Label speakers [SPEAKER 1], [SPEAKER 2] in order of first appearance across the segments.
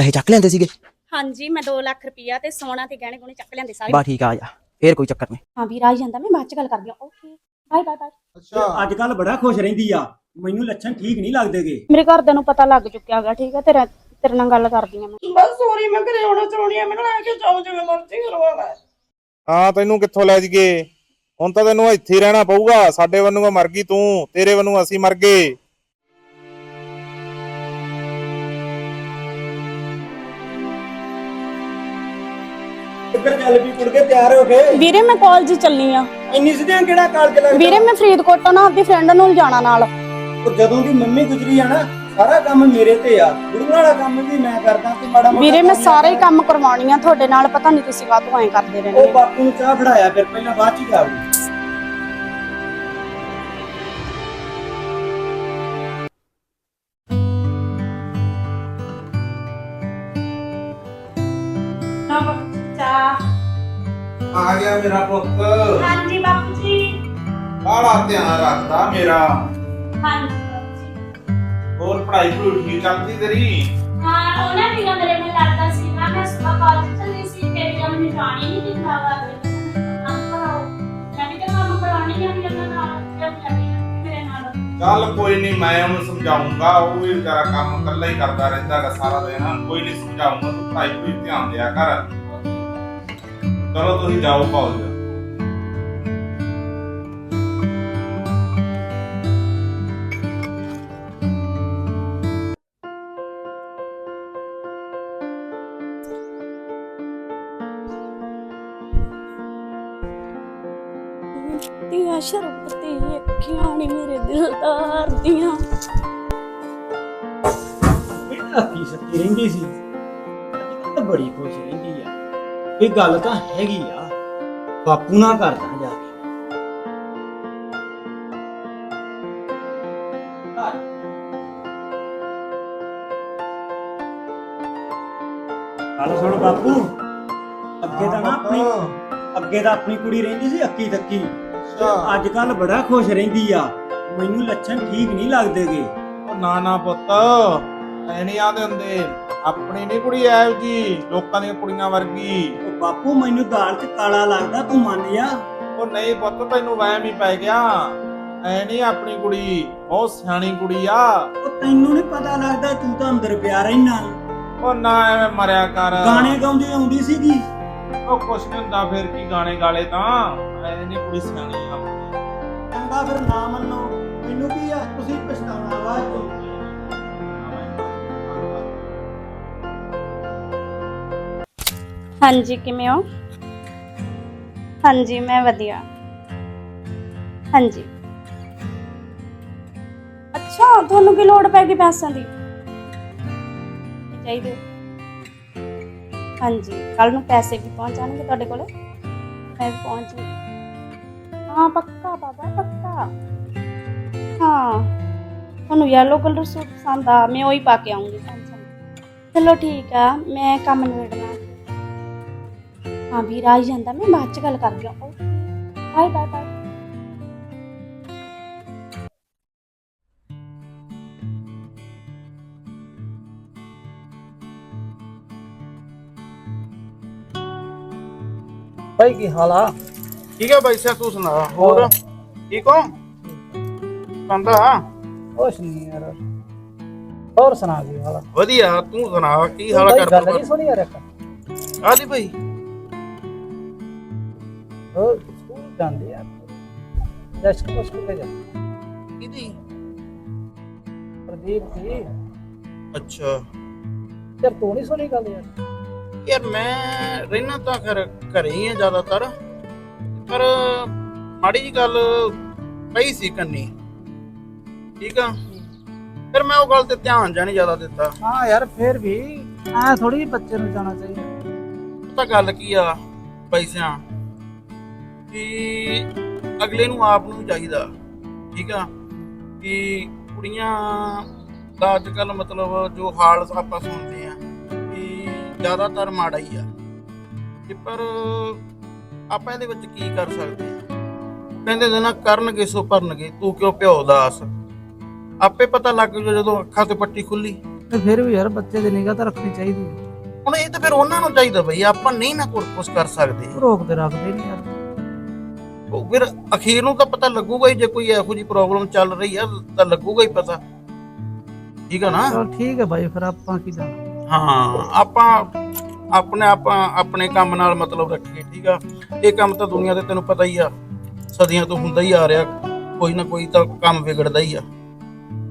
[SPEAKER 1] ਪੈਸੇ ਚੱਕ ਲੈਂਦੇ ਸੀਗੇ?
[SPEAKER 2] ਹਾਂਜੀ ਮੈਂ 2 ਲੱਖ ਰੁਪਈਆ ਤੇ ਸੋਨਾ ਤੇ ਗਹਿਣੇ ਗੁਣੇ ਚੱਕ ਲਿਆਂਦੇ ਸਾਰੇ।
[SPEAKER 1] ਬਾ ਠੀਕ ਆ ਆ ਜਾ। ਫੇਰ ਕੋਈ ਚੱਕਰ ਨਹੀਂ।
[SPEAKER 2] ਹਾਂ ਵੀਰ ਆ ਹੀ ਜਾਂਦਾ ਮੈਂ ਬਾਅਦ ਚ ਗੱਲ ਕਰਦੀ ਹਾਂ। ਓਕੇ ਬਾਏ ਬਾਏ ਬਾਏ
[SPEAKER 3] ਅੱਛਾ।
[SPEAKER 4] ਅੱਜ ਕੱਲ ਬੜਾ ਖੁਸ਼ ਰਹਿੰਦੀ ਆ। ਮੈਨੂੰ ਲੱਛਣ ਠੀਕ ਨਹੀਂ ਲੱਗਦੇਗੇ।
[SPEAKER 2] ਮੇਰੇ ਘਰਦਿਆਂ ਨੂੰ ਪਤਾ ਲੱਗ ਚੁੱਕਿਆ ਹੈਗਾ ਠੀਕ ਹੈ ਤੇਰਾ ਤੇਰੇ ਨਾਲ ਗੱਲ ਕਰਦੀ ਹਾਂ ਮੈਂ।
[SPEAKER 5] ਬਸ ਸੋਰੀ ਮੈਂ ਘਰੇ ਆਉਣਾ ਚਾਹੁੰਦੀ ਆ ਮੈਨੂੰ ਲੈ ਕੇ ਜਾਓ ਜਿਵੇਂ ਮਰਜ਼ੀ ਕਰਵਾ ਲੈ
[SPEAKER 3] ਹਾਂ ਤੈਨੂੰ ਕਿੱਥੋਂ ਲੈ ਜੀਏ ਹੁਣ ਤਾਂ ਤੈਨੂੰ ਇੱਥੇ ਹੀ ਰਹਿਣਾ ਪਊਗਾ। ਸਾਡੇ ਵੱਲੋਂ ਮਰ ਗਈ ਤੂੰ ਤੇਰੇ ਵੱਲੋਂ ਅਸੀਂ ਮਰ ਗਏ।
[SPEAKER 4] ਕਿੱਧਰ ਚੱਲ ਵੀ ਕੁੜ ਕੇ ਤਿਆਰ ਹੋ ਗਏ
[SPEAKER 2] ਵੀਰੇ ਮੈਂ ਕਾਲਜ ਚੱਲੀ ਆ।
[SPEAKER 4] ਇੰਨੀ ਸਿੱਧੀਆਂ ਕਿਹੜਾ ਕਾਲਜ ਲੱਗਦਾ?
[SPEAKER 2] ਵੀਰੇ ਮੈਂ ਫਰੀਦਕੋਟ ਤੋਂ ਨਾ ਆਪਣੀ ਫਰੈਂਡ ਨੂੰ ਜਾਣਾ ਨਾਲ।
[SPEAKER 4] ਉਹ ਜਦੋਂ ਦੀ ਮੰਮੀ ਗੁਜਰੀ ਆ ਨਾ ਸਾਰਾ ਕੰਮ ਮੇਰੇ ਤੇ ਆ। ਗੁਰੂ ਵਾਲਾ ਕੰਮ ਵੀ ਮੈਂ ਕਰਦਾ ਤੇ ਮਾੜਾ ਮੋਟਾ
[SPEAKER 2] ਵੀਰੇ ਮੈਂ
[SPEAKER 4] ਕੰਮ
[SPEAKER 2] ਸਾਰੇ ਹੀ ਕੰਮ ਕਰਵਾਉਣੀ ਆ ਤੁਹਾਡੇ ਨਾਲ। ਪਤਾ ਨਹੀਂ ਤੁਸੀਂ ਕਾਹਤੋਂ ਐਂ ਕਰਦੇ ਰਹਿੰਦੇ
[SPEAKER 4] ਉਹ
[SPEAKER 2] ਹੋ।
[SPEAKER 4] ਬਾਪੂ ਨੂੰ ਚਾਹ ਫੜਾਇਆ ਫਿਰ ਪਹਿਲਾਂ ਬਾਅਦ ਚ
[SPEAKER 3] ਆ ਗਿਆ ਮੇਰਾ ਪੁੱਤ।
[SPEAKER 2] ਹਾਂਜੀ ਬਾਪੂ ਜੀ
[SPEAKER 3] ਬਾਹਲਾ ਧਿਆਨ ਰੱਖਦਾ ਮੇਰਾ।
[SPEAKER 2] ਹਾਂਜੀ ਬਾਪੂ ਜੀ
[SPEAKER 3] ਹੋਰ ਪੜ੍ਹਾਈ ਪੜੂਈ ਠੀਕ ਚੱਲਦੀ ਤੇਰੀ?
[SPEAKER 2] ਹਾਂ ਉਹ ਨਾ ਵੀਰਾ ਮੇਰੇ ਨਾਲ ਲੜਦਾ ਸੀ ਨਾ ਮੈਂ ਸੁਬਹ ਕਾਲਜ ਚੱਲੀ ਸੀ ਤੇ ਜਦ ਮੈਨੂੰ ਜਾਣੀ ਨਹੀਂ ਦਿਖਦਾ ਵਾ ਕੰਮ ਕਰਾਓ ਮੈਂ ਵੀ ਤਾਂ ਕੰਮ ਕਰਾਉਣੀ ਆ ਵੀ ਉਹਨਾਂ ਨਾਲ ਜਦ ਲੱਗੀ ਮੇਰੇ ਨਾਲ।
[SPEAKER 3] ਚੱਲ ਕੋਈ ਨਹੀਂ ਮੈਂ ਉਹਨੂੰ ਸਮਝਾਉਂਗਾ ਉਹ ਵੀ ਵਿਚਾਰਾ ਕੰਮ ਇਕੱਲਾ ਹੀ ਕਰਦਾ ਰਹਿੰਦਾ ਗਾ ਸਾਰਾ ਦਿਨ। ਕੋਈ ਨਹੀਂ ਸਮਝਾਉਂਗਾ ਤੂੰ ਪੜ੍ਹਾਈ ਪੜੂਈ ਧਿਆਨ ਦਿਆ ਕਰ। ਚਲੋ ਤੁਸੀਂ ਜਾਓ ਕਾਲਜ
[SPEAKER 2] ਦੀਆਂ ਸ਼ਰਬਤੀ ਅੱਖੀਆਂ ਨੀ ਮੇਰੇ ਦਿਲਦਾਰ ਦੀਆਂ
[SPEAKER 4] ਬੇਟਾ ਕੀ ਸੱਚੀ ਰਹਿੰਦੀ ਸੀ? ਅੱਜ ਕੱਲ੍ਹ ਤਾਂ ਬੜੀ ਖੁਸ਼ ਰਹਿੰਦੀ ਆ। ਇਹ ਗੱਲ ਤਾਂ ਹੈਗੀ ਆ। ਬਾਪੂ ਨਾਲ ਕਰਦਾ ਜਾ ਕੇ। ਗੱਲ ਸੁਣ ਬਾਪੂ। ਅੱਗੇ ਤਾਂ ਨਾ ਆਪਣੀ ਅੱਗੇ ਤਾਂ ਆਪਣੀ ਕੁੜੀ ਰਹਿੰਦੀ ਸੀ ਅੱਕੀ ਤੱਕੀ। ਅੱਜ ਕੱਲ ਬੜਾ ਖੁਸ਼ ਰਹਿੰਦੀ ਆ। ਮੈਨੂੰ ਲੱਛਣ ਠੀਕ ਨਹੀਂ ਲੱਗਦੇਗੇ।
[SPEAKER 3] ਉਹ ਨਾ ਨਾ ਪੁੱਤ। ਐ ਨਹੀਂ ਆਦੇ ਹੁੰਦੇ ਆਪਣੀ ਨਹੀਂ ਕੁੜੀ ਐ ਜੀ ਲੋਕਾਂ ਦੀਆਂ ਕੁੜੀਆਂ ਵਰਗੀ।
[SPEAKER 4] ਉਹ ਬਾਪੂ ਮੈਨੂੰ ਦਾਲ 'ਚ ਕਾਲਾ ਲੱਗਦਾ ਤੂੰ ਮੰਨ ਜਾ।
[SPEAKER 3] ਉਹ ਨਹੀਂ ਪੁੱਤ ਤੈਨੂੰ ਵਹਿਮ ਹੀ ਪੈ ਗਿਆ। ਐ ਨਹੀਂ ਆਪਣੀ ਕੁੜੀ ਬਹੁਤ ਸਿਆਣੀ ਕੁੜੀ ਆ।
[SPEAKER 4] ਉਹ ਤੈਨੂੰ ਨਹੀਂ ਪਤਾ ਲੱਗਦਾ ਤੂੰ ਤਾਂ ਅੰਦਰ ਪਿਆ ਰਹਿਣਾ।
[SPEAKER 3] ਉਹ ਨਾ ਐਵੇਂ ਮਰਿਆ ਕਰ।
[SPEAKER 4] ਗਾਣੇ ਗਾਉਂਦੀ ਆਉਂਦੀ ਸੀਗੀ।
[SPEAKER 3] ਉਹ ਕੁਛ ਨਹੀਂ ਹੁੰਦਾ ਫਿਰ ਕੀ ਗਾਣੇ ਗਾਲੇ ਤਾਂ? ਐ ਨਹੀਂ ਕੁੜੀ ਸਿਆਣੀ ਆ।
[SPEAKER 4] ਚੰਗਾ ਫਿਰ ਨਾ ਮੰਨੋ। ਮੈਨੂੰ ਕੀ ਆ ਤੁਸੀਂ ਪਛਤਾਉਣਾ ਵਾ
[SPEAKER 2] ਹਾਂਜੀ, ਕਿਵੇਂ ਹੋ? ਹਾਂਜੀ, ਮੈਂ ਵਧੀਆ। ਹਾਂਜੀ। ਅੱਛਾ, ਤੁਹਾਨੂੰ ਕੀ ਲੋੜ ਪੈ ਗਈ ਪੈਸਿਆਂ ਦੀ? ਚਾਹੀਦੇ। ਹਾਂਜੀ ਕੱਲ ਨੂੰ ਪੈਸੇ ਵੀ ਪਹੁੰਚ ਜਾਣਗੇ ਤੁਹਾਡੇ ਕੋਲ। ਮੈਂ ਵੀ ਪਹੁੰਚ ਜਾਊਂਗੀ। ਹਾਂ, ਪੱਕਾ ਬਾਬਾ, ਪੱਕਾ। ਹਾਂ। ਤੁਹਾਨੂੰ ਯੈਲੋ ਕਲਰ ਸੂਟ ਪਸੰਦ ਆ, ਮੈਂ ਉਹੀ ਪਾ ਕੇ ਆਉਂਗੀ ਚਲੋ ਠੀਕ ਆ, ਮੈਂ ਕੰਮ ਨਿਬੇੜਨਾ। ਹਾਂ ਵੀਰ ਆ ਹੀ ਜਾਂਦਾ ਮੈਂ ਬਾਅਦ ਚ ਗੱਲ ਕਰਦੀ ਹਾਂ ਓਕੇ ਬਾਏ ਬਾਏ ਬਾਏ।
[SPEAKER 4] ਭਾਈ ਕੀ ਹਾਲ ਆ?
[SPEAKER 3] ਠੀਕ ਹੈ ਬਾਈ ਸਾਹਿਬ ਤੂੰ ਸੁਣਾ ਹੋਰ? ਠੀਕ ਹੋ? ਕੰਦਾ?
[SPEAKER 4] ਕੁਛ ਨਹੀਂ ਯਾਰ। ਹੋਰ ਸੁਣਾ ਕੀ ਹਾਲ ਆ?
[SPEAKER 3] ਵਧੀਆ ਤੂੰ ਸੁਣਾ ਕੀ ਹਾਲ ਕਰ
[SPEAKER 4] ਗੱਲ ਨਹੀਂ ਸੁਣੀ ਯਾਰ ਇੱਕ।
[SPEAKER 3] ਆਲੀ ਭਾਈ
[SPEAKER 4] ਉਹ ਸਕੂਲ ਜਾਂਦੇ ਆ। ਜਸ ਕੋ ਸਕੂਲ ਤੇ ਜਾ
[SPEAKER 3] ਕਿਹਦੀ?
[SPEAKER 4] ਪ੍ਰਦੀਪ ਜੀ
[SPEAKER 3] ਅੱਛਾ।
[SPEAKER 4] ਯਾਰ ਤੂੰ ਨਹੀਂ ਸੁਣੀ ਗੱਲ ਯਾਰ।
[SPEAKER 3] ਯਾਰ ਮੈਂ ਰਹਿਣਾ ਤਾਂ ਖਰ ਘਰੇ ਹੀ ਆ ਜ਼ਿਆਦਾਤਰ। ਪਰ ਮਾੜੀ ਜੀ ਗੱਲ ਪਈ ਸੀ ਕੰਨੀ। ਠੀਕ ਆ? ਫਿਰ ਮੈਂ ਉਹ ਗੱਲ ਤੇ ਧਿਆਨ ਜਾਂ ਨਹੀਂ ਜ਼ਿਆਦਾ ਦਿੱਤਾ।
[SPEAKER 4] ਹਾਂ ਯਾਰ ਫੇਰ ਵੀ ਐ ਥੋੜੀ ਬੱਚੇ ਨੂੰ ਜਾਣਾ ਚਾਹੀਦਾ।
[SPEAKER 3] ਪਤਾ ਗੱਲ ਕੀ ਆ ਪੈਸਿਆਂ ਕਿ ਅਗਲੇ ਨੂੰ ਆਪ ਨੂੰ ਚਾਹੀਦਾ ਠੀਕ ਆ? ਕਿ ਕੁੜੀਆਂ ਦਾ ਅੱਜ ਕੱਲ ਮਤਲਬ ਜੋ ਹਾਲ ਆਪਾਂ ਸੁਣਦੇ ਆ ਕਿ ਜ਼ਿਆਦਾਤਰ ਮਾੜਾ ਹੀ ਆ। ਤੇ ਪਰ ਆਪਾਂ ਇਹਦੇ ਵਿੱਚ ਕੀ ਕਰ ਸਕਦੇ ਆ? ਕਹਿੰਦੇ ਨੇ ਨਾ ਕਰਨਗੇ ਸੋ ਭਰਨਗੇ ਤੂੰ ਕਿਉਂ ਭਿਓ ਦਾਸ ਆਪੇ ਪਤਾ ਲੱਗ ਜੂ ਜਦੋਂ ਅੱਖਾਂ ਤੇ ਪੱਟੀ ਖੁੱਲੀ।
[SPEAKER 6] ਤੇ ਫਿਰ ਵੀ ਯਾਰ ਬੱਚੇ ਦੀ ਨਿਗਾਹ ਤਾਂ ਰੱਖਣੀ ਚਾਹੀਦੀ ਹੈ
[SPEAKER 3] ਹੁਣ ਇਹ ਤਾਂ ਫਿਰ ਉਹਨਾਂ ਨੂੰ ਚਾਹੀਦਾ ਬਈ ਆਪਾਂ ਨਹੀਂ ਨਾ ਕੁਛ ਕਰ ਸਕਦੇ।
[SPEAKER 6] ਰੋਕ ਤੇ ਰੱਖਦੇ ਨਹੀਂ ਯਾਰ।
[SPEAKER 3] ਉਹ ਫਿਰ ਅਖੀਰ ਨੂੰ ਤਾਂ ਪਤਾ ਲੱਗੂਗਾ ਹੀ ਜੇ ਕੋਈ ਇਹੋ ਜੀ ਪ੍ਰੋਬਲਮ ਚੱਲ ਰਹੀ ਆ ਤਾਂ ਲੱਗੂਗਾ ਹੀ ਪਤਾ। ਠੀਕ ਆ ਨਾ?
[SPEAKER 6] ਚਲ ਠੀਕ ਹੈ ਬਾਈ ਫਿਰ ਆਪਾਂ ਕੀ ਜਾਣਾ?
[SPEAKER 3] ਹਾਂ ਆਪਾਂ ਆਪਣੇ ਆਪਾਂ ਆਪਣੇ ਕੰਮ ਨਾਲ ਮਤਲਬ ਰੱਖੀਏ ਠੀਕ ਆ? ਇਹ ਕੰਮ ਤਾਂ ਦੁਨੀਆ ਦੇ ਤੈਨੂੰ ਪਤਾ ਹੀ ਆ ਸਦੀਆਂ ਤੋਂ ਹੁੰਦਾ ਹੀ ਆ ਰਿਹਾ ਕੋਈ ਨਾ ਕੋਈ ਤਾਂ ਕੰਮ ਵਿਗੜਦਾ ਹੀ ਆ।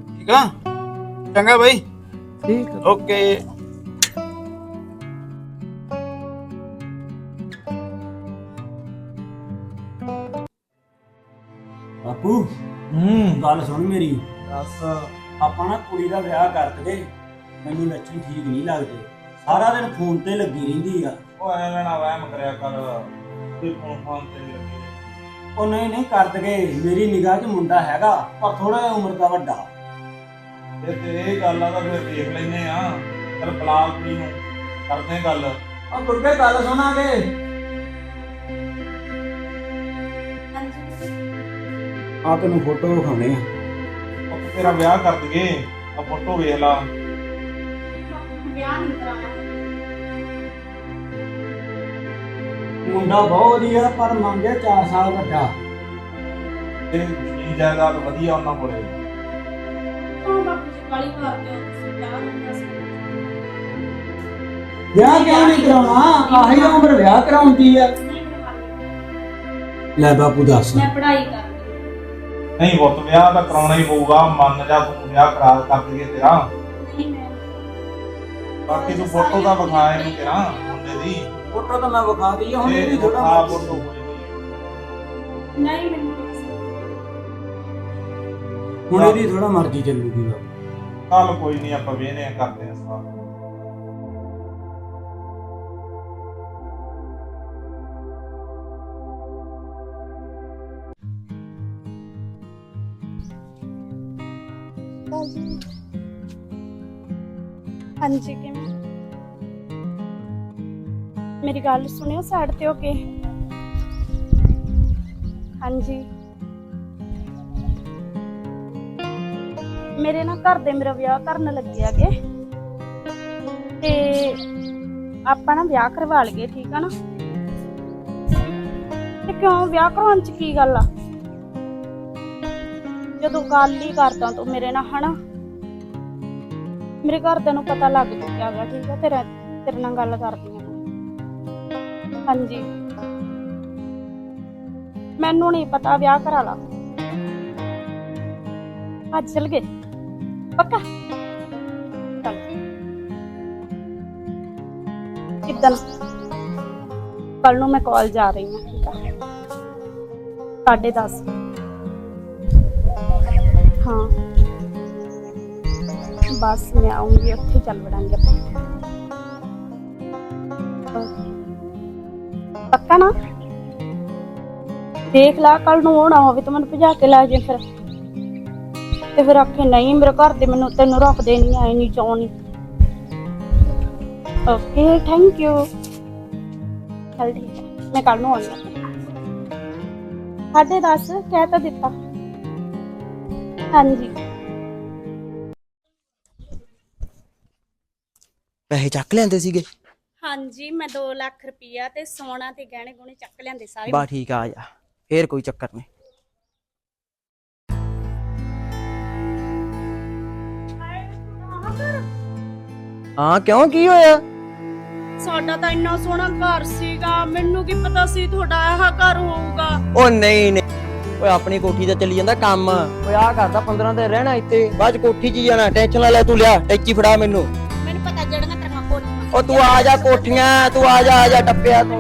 [SPEAKER 3] ਠੀਕ ਆ? ਚੰਗਾ ਬਾਈ?
[SPEAKER 6] ਠੀਕ
[SPEAKER 3] ਓਕੇ
[SPEAKER 4] ਬਾਪੂ
[SPEAKER 6] ਹੂੰ।
[SPEAKER 4] ਗੱਲ ਸੁਣ ਮੇਰੀ।
[SPEAKER 6] ਦੱਸ।
[SPEAKER 4] ਆਪਾਂ ਨਾ ਕੁੜੀ ਦਾ ਵਿਆਹ ਕਰ ਦਗੇ ਮੈਨੂੰ ਲੱਛਣ ਠੀਕ ਨਹੀਂ ਲੱਗਦੇ। ਸਾਰਾ ਦਿਨ ਫੋਨ ਤੇ ਲੱਗੀ ਰਹਿੰਦੀ ਆ।
[SPEAKER 7] ਉਹ ਐਵੇਂ ਨਾ ਵਹਿਮ ਕਰਿਆ ਕਰ ਤੇ ਫੋਨ ਫੋਨ ਤੇ ਵੀ ਲੱਗੀ।
[SPEAKER 4] ਉਹ ਨਹੀਂ ਨਹੀਂ ਕਰ ਦਗੇ ਮੇਰੀ ਨਿਗਾਹ 'ਚ ਮੁੰਡਾ ਹੈਗਾ ਪਰ ਥੋੜਾ ਜਿਹਾ ਉਮਰ ਦਾ ਵੱਡਾ।
[SPEAKER 7] ਤੇ ਤੇ ਇਹ ਗੱਲ ਆ ਤਾਂ ਫਿਰ ਦੇਖ ਲੈਨੇ ਆ। ਚਲ ਬਲਾਲ ਨੂੰ ਕਰਦੇ ਆਂ ਗੱਲ।
[SPEAKER 4] ਉਹ ਗੁਰਗੇ ਗੱਲ ਸੁਣਾਗੇ। ਆ ਤੈਨੂੰ ਫੋਟੋ ਵਿਖਾਉਣੇ ਆ।
[SPEAKER 7] ਉਹ ਤੇਰਾ ਵਿਆਹ ਕਰ ਦਈਏ। ਆ ਫੋਟੋ ਵੇਖ ਲਾ।
[SPEAKER 2] ਵਿਆਹ ਨਹੀਂ ਕਰਾਉਣਾ
[SPEAKER 4] ਮੁੰਡਾ ਬਹੁਤ ਵਧੀਆ ਪਰ ਮੰਗਿਆ 4 ਸਾਲ ਵੱਡਾ।
[SPEAKER 7] ਤੇ ਜ਼ਮੀਨ ਜਾਇਦਾਦ ਵਧੀਆ ਉਹਨਾਂ ਕੋਲੇ?
[SPEAKER 2] ਉਹ ਬਾਪੂ ਜੀ ਕਾਲੀ ਕਰਦੇ ਹੋ ਤੁਸੀਂ ਵਿਆਹ ਨਹੀਂ ਕਰ ਸਕਦੇ
[SPEAKER 4] ਵਿਆਹ ਕਿਉਂ ਨਹੀਂ ਕਰਾਉਣਾ? ਆਹੀ ਉਮਰ ਵਿਆਹ ਕਰਾਉਂਦੀ ਆ।
[SPEAKER 2] ਨਹੀਂ ਕਰਵਾਉਣੀ।
[SPEAKER 4] ਲੈ ਬਾਪੂ ਦੱਸ।
[SPEAKER 2] ਮੈਂ ਪੜ੍ਹਾਈ ਕਰਦੀ
[SPEAKER 7] ਨਹੀਂ ਪੁੱਤ ਵਿਆਹ ਤਾਂ ਕਰਾਉਣਾ ਹੀ ਪਊਗਾ ਮੰਨ ਜਾ ਤੂੰ ਵਿਆਹ ਕਰਾ ਕਰ ਦਈਏ ਤੇਰਾ।
[SPEAKER 2] ਨਹੀਂ ਮੈਂ
[SPEAKER 7] ਬਾਕੀ ਤੂੰ ਫੋਟੋ ਤਾਂ ਵਿਖਾ ਇਹਨੂੰ ਤੇਰਾ ਮੁੰਡੇ ਦੀ।
[SPEAKER 4] ਫੋਟੋ ਤਾਂ ਮੈਂ ਵਿਖਾ ਦਈ ਹੁਣ ਇਹ ਵੀ ਥੋੜਾ
[SPEAKER 7] ਵਿਖਾ ਫੋਟੋ ਨਹੀਂ।
[SPEAKER 2] ਮੈਨੂੰ।
[SPEAKER 4] ਹੁਣ ਇਹਦੀ ਥੋੜਾ ਮਰਜ਼ੀ ਚੱਲੂਗੀ।
[SPEAKER 7] ਚੱਲ ਕੋਈ ਨਹੀਂ ਆਪਾਂ ਵੇਹਨੇ ਆ ਕਰਦੇ ਆ ਸਵਾਲ
[SPEAKER 2] ਹਾਂਜੀ, ਕਿਵੇਂ? ਮੇਰੀ ਗੱਲ ਸੁਣਿਓ ਸਾਈਡ ਤੇ ਹੋ ਕੇ? ਹਾਂਜੀ। ਮੇਰੇ ਨਾਲ ਘਰ ਦੇ ਮੇਰਾ ਵਿਆਹ ਕਰਨ ਲੱਗੇ ਆਗੇ ਤੇ ਆਪਾਂ ਨਾ ਵਿਆਹ ਕਰਵਾ ਲਈਏ, ਠੀਕ ਆ ਨਾ? ਤੇ ਕਿਉਂ? ਵਿਆਹ ਕਰਵਾਉਣ ਚ ਕੀ ਗੱਲ ਆ? ਜਦੋਂ ਗੱਲ ਹੀ ਕਰਦਾ ਤੂੰ ਮੇਰੇ ਨਾਲ, ਹਨਾ? ਮੇਰੇ ਘਰਦਿਆਂ ਨੂੰ ਪਤਾ ਲੱਗ ਚੁੱਕਿਆ ਗਾ ਠੀਕ ਆ? ਤੇਰਾ ਤੇਰੇ ਨਾਲ ਗੱਲ ਕਰਦੀ ਆ ਮੈਂ। ਹਾਂਜੀ। ਮੈਨੂੰ ਨਹੀਂ ਪਤਾ ਵਿਆਹ ਕਰਾ ਲਾ। ਅੱਜ ਚਲ ਗਏ। ਪੱਕਾ? ਚੱਲ। ਕਿੱਦਣ? ਕੱਲ ਨੂੰ ਮੈਂ ਕਾਲਜ ਜਾ ਰਹੀ ਹਾਂ, ਠੀਕ ਆ? ਸਾਢੇ ਦਸ। ਹਾਂ। ਬਸ ਮੈਂ ਆਉਂਗੀ, ਉੱਥੇ ਚੱਲ ਵੜਾਂਗੇ ਆਪਾਂ। ਪੱਕਾ ਨਾ? ਦੇਖ ਲਾ ਕੱਲ ਨੂੰ ਹੋਣਾ ਹੋਵੇ ਤਾਂ ਮੈਨੂੰ ਭਜਾ ਕੇ ਲੈ ਜੇ ਫਿਰ। ਤੇ ਫਿਰ ਆਖੇ, ਨਹੀਂ, ਮੇਰੇ ਘਰ ਦੇ ਮੈਨੂੰ ਤੈਨੂੰ ਰੱਖਦੇ ਨਹੀਂ ਆਏ ਨਹੀਂ ਚਾਉਣੀ ਓਕੇ ਥੈਂਕ ਯੂ ਚੱਲ ਠੀਕ ਹੈ ਮੈਂ ਕੱਲ ਨੂੰ ਆਉਂਗੀ ਸਾਢੇ ਦਸ, ਕਹਿ ਤਾਂ ਦਿੱਤਾ। ਹਾਂਜੀ।
[SPEAKER 1] ਪੈਸੇ ਚੱਕ ਲੈਂਦੇ ਸੀਗੇ?
[SPEAKER 2] ਹਾਂਜੀ ਮੈਂ 2 ਲੱਖ ਰੁਪਈਆ ਤੇ ਸੋਨਾ ਤੇ ਗਹਿਣੇ ਗੁਣੇ ਚੱਕ ਲਿਆਂਦੇ ਸਾਰੇ।
[SPEAKER 1] ਬਾ ਠੀਕ ਆ ਆ ਜਾ। ਫੇਰ ਕੋਈ ਚੱਕਰ ਨਹੀਂ। ਹਾਂ ਕਿਉਂ? ਕੀ ਹੋਇਆ?
[SPEAKER 2] ਸਾਡਾ ਤਾਂ ਇੰਨਾ ਸੋਹਣਾ ਘਰ ਸੀਗਾ। ਮੈਨੂੰ ਕੀ ਪਤਾ ਸੀ ਤੁਹਾਡਾ ਇਹ ਘਰ ਹੋਊਗਾ।
[SPEAKER 1] ਉਹ ਨਹੀਂ ਨਹੀਂ। ਓਏ ਆਪਣੀ ਕੋਠੀ ਤੇ ਚੱਲੀ ਜਾਂਦਾ ਕੰਮ। ਓਏ ਆ ਕਰਦਾ 15 ਦਿਨ ਰਹਿਣਾ ਇੱਥੇ। ਬਾਅਦ ਚ ਕੋਠੀ 'ਚ ਹੀ ਜਾਣਾ। ਟੈਨਸ਼ਨ ਨਾ ਲੈ ਤੂੰ ਲਿਆ ਟੈਚੀ ਫੜਾ ਮੈਨੂੰ।
[SPEAKER 2] ਮੈਨੂੰ ਪਤਾ ਜਿਹੜੀਆਂ ਤੇਰੀਆਂ ਕੋਠੀਆਂ
[SPEAKER 1] ਉਹ ਤੂੰ ਆ ਜਾ ਕੋਠੀਆਂ ਤੂੰ ਆ ਜਾ ਆ ਜਾ ਟੱਪਿਆ ਤੂੰ।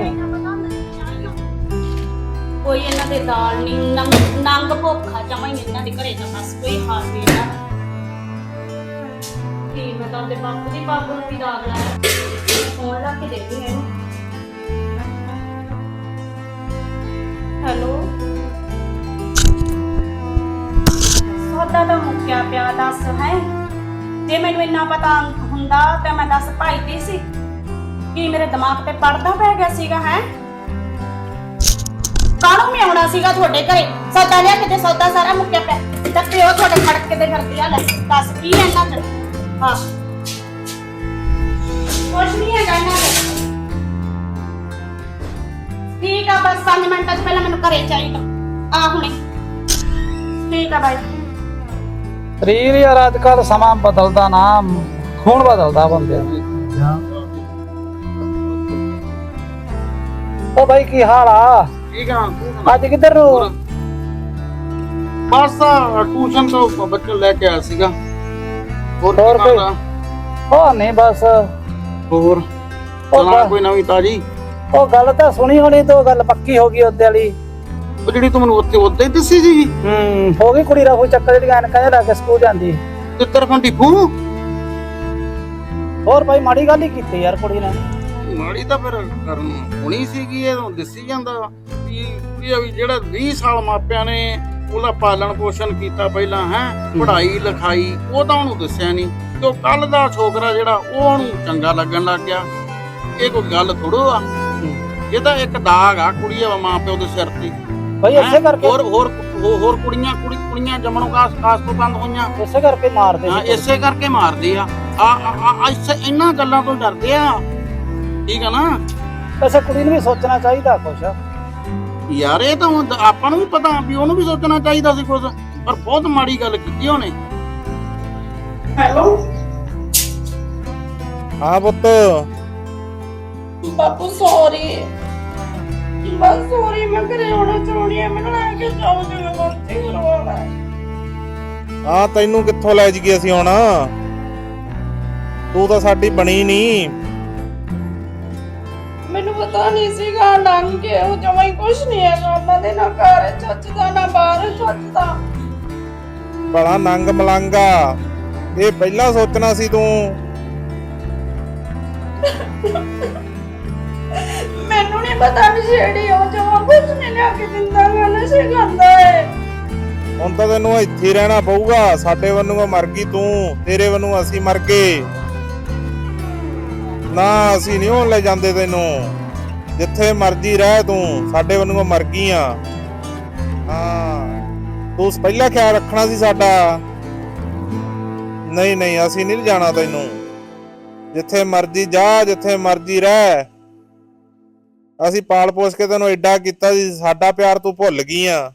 [SPEAKER 2] ਕੋਈ ਇਹਨਾਂ ਦੇ ਦਾਲ ਨਹੀਂ ਨੰਗ ਨੰਗ ਭੁੱਖਾ ਜਮਾ ਹੀ ਇਹਨਾਂ ਦੇ ਘਰੇ ਤਾਂ ਬਸ ਕੋਈ ਹਾਲ ਨਹੀਂ ਨਾ ਕੀ ਮੈਂ ਤਾਂ ਆਪਣੇ ਬਾਪੂ ਦੀ ਬਾਪੂ ਨੂੰ ਵੀ ਦਾਗ ਲਾਇਆ। ਫੋਨ ਲਾ ਕੇ ਦੇਖਦੀ ਹਾਂ ਇਹਨੂੰ। ਹੈਲੋ? ਉਦਾਂ ਤਾਂ ਮੁੱਕਿਆ ਪਿਆ, ਦੱਸ ਹੈ। ਜੇ ਮੈਨੂੰ ਇੰਨਾ ਪਤਾ ਹੁੰਦਾ ਤਾਂ ਮੈਂ ਦੱਸ ਭਾਈਦੀ ਸੀ। ਕੀ ਮੇਰੇ ਦਿਮਾਗ ਤੇ ਪੜਦਾ ਪੈ ਗਿਆ ਸੀਗਾ, ਹੈ? ਕਾਹਨੂੰ ਮੈਂ ਆਉਣਾ ਸੀਗਾ ਤੁਹਾਡੇ ਘਰੇ? ਸੌਦਾ ਲਿਆ ਕਿਤੇ ਸੌਦਾ ਸਾਰਾ ਮੁੱਕਿਆ ਪਿਆ। ਤਾਂ ਪਿਓ ਤੁਹਾਡੇ ਖੜਕ ਕੇ ਦੇ ਕਰਦੀ ਆ ਦੱਸ ਕੀ ਹੈ ਇਹਨਾਂ ਹਾਂ। ਕੁਛ ਨਹੀਂ ਹੈਗਾ ਇਹਨਾਂ ਠੀਕ ਆ, ਬਸ 5 ਮਿੰਟਾਂ ਚ ਪਹਿਲਾਂ ਮੈਨੂੰ ਘਰੇ ਚਾਹੀਦਾ। ਆ ਹੁਣੇ। ਠੀਕ ਆ ਬਾਈ।
[SPEAKER 6] ਸਰੀਰ ਯਾਰ ਅੱਜ ਕੱਲ ਸਮਾਂ ਬਦਲਦਾ ਨਾ ਖੂਨ ਬਦਲਦਾ ਬੰਦੇ ਦਾ। ਉਹ ਬਾਈ ਕੀ ਹਾਲ ਆ?
[SPEAKER 3] ਠੀਕ ਆ
[SPEAKER 6] ਅੱਜ ਕਿੱਧਰ ਨੂੰ?
[SPEAKER 3] ਬਸ ਟਿਊਸ਼ਨ ਤੋਂ ਬੱਚੇ ਲੈ ਕੇ ਆਇਆ ਸੀਗਾ। ਹੋਰ
[SPEAKER 6] ਕੋਈ? ਉਹ ਨਹੀਂ ਬਸ।
[SPEAKER 3] ਹੋਰ
[SPEAKER 6] ਉਹ
[SPEAKER 3] ਕੋਈ ਨਵੀਂ ਤਾਜੀ?
[SPEAKER 6] ਉਹ ਗੱਲ ਤਾਂ ਸੁਣੀ ਹੋਣੀ ਤੋਂ ਗੱਲ ਪੱਕੀ ਹੋ ਗਈ ਉਹਦੇ ਵਾਲੀ।
[SPEAKER 3] ਉਹ ਜਿਹੜੀ ਤੂੰ ਮੈਨੂੰ ਉੱਥੇ ਉੱਤੇ ਹੀ ਦੱਸੀ ਸੀ
[SPEAKER 6] ਹੂੰ ਹੋ ਗਈ ਕੁੜੀ ਰਫੂ ਚੱਕਰ ਜਿਹੜੀ ਐਨਕਾਂ ਜਿਹਾ ਲਾ ਕੇ ਸਕੂਲ ਜਾਂਦੀ।
[SPEAKER 3] ਤਿੱਤਰ ਖੰਡੀ ਫੂ
[SPEAKER 6] ਹੋਰ ਭਾਈ ਮਾੜੀ ਗੱਲ ਹੀ ਕੀਤੀ ਯਾਰ ਕੁੜੀ ਨੇ।
[SPEAKER 3] ਮਾੜੀ ਤਾਂ ਫਿਰ ਕਰਨ ਹੋਣੀ ਸੀਗੀ ਇਹ ਤਾਂ ਦੱਸੀ ਜਾਂਦਾ ਵੀ। ਇਹ ਵੀ ਜਿਹੜਾ 20 ਸਾਲ ਮਾਪਿਆਂ ਨੇ ਉਹਦਾ ਪਾਲਣ ਪੋਸ਼ਣ ਕੀਤਾ ਪਹਿਲਾਂ ਹੈ? ਪੜ੍ਹਾਈ ਲਿਖਾਈ ਉਹ ਤਾਂ ਉਹਨੂੰ ਦੱਸਿਆ ਨਹੀਂ ਤੇ ਉਹ ਕੱਲ ਦਾ ਛੋਕਰਾ ਜਿਹੜਾ ਉਹ ਉਹਨੂੰ ਚੰਗਾ ਲੱਗਣ ਲੱਗ ਗਿਆ। ਇਹ ਕੋਈ ਗੱਲ ਥੋੜੋ ਆ ਇਹ ਤਾਂ ਇੱਕ ਦਾਗ ਆ ਕੁੜੀ ਆ ਮਾਂ ਪਿਓ ਦੇ ਸਿਰ ਤੇ।
[SPEAKER 6] ਭਾਈ? ਇਸੇ ਕਰਕੇ
[SPEAKER 3] ਹੋਰ ਹੋਰ ਹੋਰ- ਹੋਰ ਕੁੜੀਆਂ ਕੁੜੀ ਕੁੜੀਆਂ ਜੰਮਣੋਂ ਕਾਸ ਕਾਸ ਤੋਂ ਬੰਦ ਹੋਈਆਂ।
[SPEAKER 6] ਇਸੇ ਕਰਕੇ ਮਾਰਦੇ
[SPEAKER 3] ਹਾਂ
[SPEAKER 6] ਸੀ।
[SPEAKER 3] ਇਸੇ ਕਰਕੇ ਮਾਰਦੇ ਆ। ਆ ਆ- ਆ ਇਸੇ ਇਹਨਾਂ ਗੱਲਾਂ ਤੋਂ ਡਰਦੇ ਆ। ਠੀਕ ਆ ਨਾ?
[SPEAKER 6] ਵੈਸੇ ਕੁੜੀ ਨੂੰ ਵੀ ਸੋਚਣਾ ਚਾਹੀਦਾ ਕੁਛ।
[SPEAKER 3] ਯਾਰ ਇਹ ਤਾਂ ਹੁਣ ਆਪਾਂ ਨੂੰ ਵੀ ਪਤਾ ਵੀ ਉਹਨੂੰ ਵੀ ਸੋਚਣਾ ਚਾਹੀਦਾ ਸੀ ਕੁਝ ਪਰ ਬਹੁਤ ਮਾੜੀ ਗੱਲ ਕੀਤੀ ਉਹਨੇ।
[SPEAKER 5] ਹੈਲੋ?
[SPEAKER 7] ਹਾਂ ਪੁੱਤ।
[SPEAKER 5] ਬਾਪੂ ਸੌਰੀ ਬਸ ਸੌਰੀ ਮੈਂ ਘਰੇ ਆਉਣਾ ਚਾਹੁੰਦੀ ਆ ਮੈਨੂੰ ਲੈ ਕੇ ਜਾਓ ਜਿਵੇਂ ਮਰਜ਼ੀ ਕਰਵਾਉਣਾ।
[SPEAKER 7] ਹਾਂ ਤੈਨੂੰ ਕਿੱਥੋਂ ਲੈ ਜੀਏ ਅਸੀਂ ਹੁਣ? ਤੂੰ ਤਾਂ ਸਾਡੀ ਬਣੀ ਨਹੀਂ।
[SPEAKER 5] ਮੈਨੂੰ ਪਤਾ ਨਹੀਂ ਸੀਗਾ ਨੰਗ ਕੇ ਉਹ ਜਮਾਂ ਹੀ ਕੁਛ ਨਹੀਂ ਹੈਗਾ। ਉਹਨਾਂ ਦੇ ਨਾ ਘਰ ਚੱਜ ਦਾ ਨਾ ਬਾਹਰ ਚੱਜ ਦਾ।
[SPEAKER 7] ਬੜਾ ਨੰਗ ਮਲੰਗਾ ਇਹ ਪਹਿਲਾਂ ਸੋਚਣਾ ਸੀ ਤੂੰ।
[SPEAKER 5] ਮੈਨੂੰ ਨਹੀਂ ਪਤਾ ਉਹ ਜਮਾਂ ਕੁਛ ਨਹੀਂ ਲਿਆ ਕੇ ਦਿੰਦਾ ਗਾ ਨਸ਼ੇ ਕਰਦਾ ਹੈ
[SPEAKER 7] ਹੁਣ ਤਾਂ ਤੈਨੂੰ ਇੱਥੇ ਹੀ ਰਹਿਣਾ ਪਊਗਾ। ਸਾਡੇ ਵੱਲੋਂ ਮਰ ਗਈ ਤੂੰ, ਤੇਰੇ ਵੱਲੋਂ ਅਸੀਂ ਮਰ ਗਏ। ਨਾ ਅਸੀਂ ਨਹੀਂ ਹੋਣ ਲੈ ਜਾਂਦੇ ਤੈਨੂੰ। ਜਿੱਥੇ ਮਰਜ਼ੀ ਰਹਿ ਤੂੰ, ਸਾਡੇ ਵੱਲੋਂ ਮਰ ਗਈ ਆ ਹਾਂ, ਤੂੰ ਪਹਿਲਾਂ ਖਿਆਲ ਰੱਖਣਾ ਸੀ ਸਾਡਾ। ਨਹੀਂ ਨਹੀਂ, ਅਸੀਂ ਨਹੀਂ ਜਾਣਾ ਤੈਨੂੰ। ਜਿੱਥੇ ਮਰਜ਼ੀ ਜਾ, ਜਿੱਥੇ ਮਰਜ਼ੀ ਰਹਿ। ਅਸੀਂ ਪਾਲ ਪੋਸ ਕੇ ਤੈਨੂੰ ਐਡਾ ਕੀਤਾ ਸੀ ਸਾਡਾ ਪਿਆਰ ਤੂੰ ਭੁੱਲ ਗਈ ਆ।